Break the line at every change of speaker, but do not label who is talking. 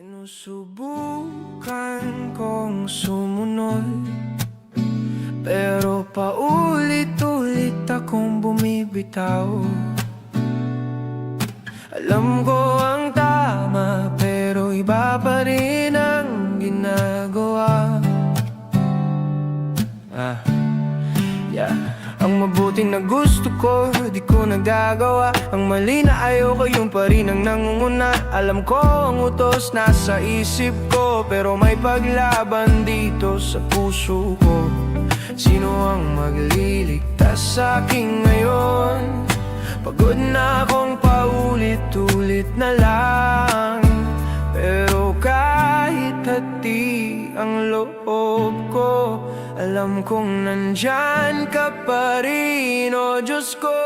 Sinusubukan kong sumunod Pero paulit-ulit akong bumibitaw. Alam ko ang tama pero iba pa rin ang ginagawa. Ah, yeah Ang mabuti na gusto ko, di ko nagagawa. Ang mali na ayoko, yung pa rin ang nangunguna. Alam ko ang utos nasa isip ko Pero may paglaban dito sa puso ko. Sino ang magliligtas sa akin ngayon? Pagod na akong paulit-ulit na lang hati ang loob ko Alam kong nandyan ka pa rin, oh Diyos ko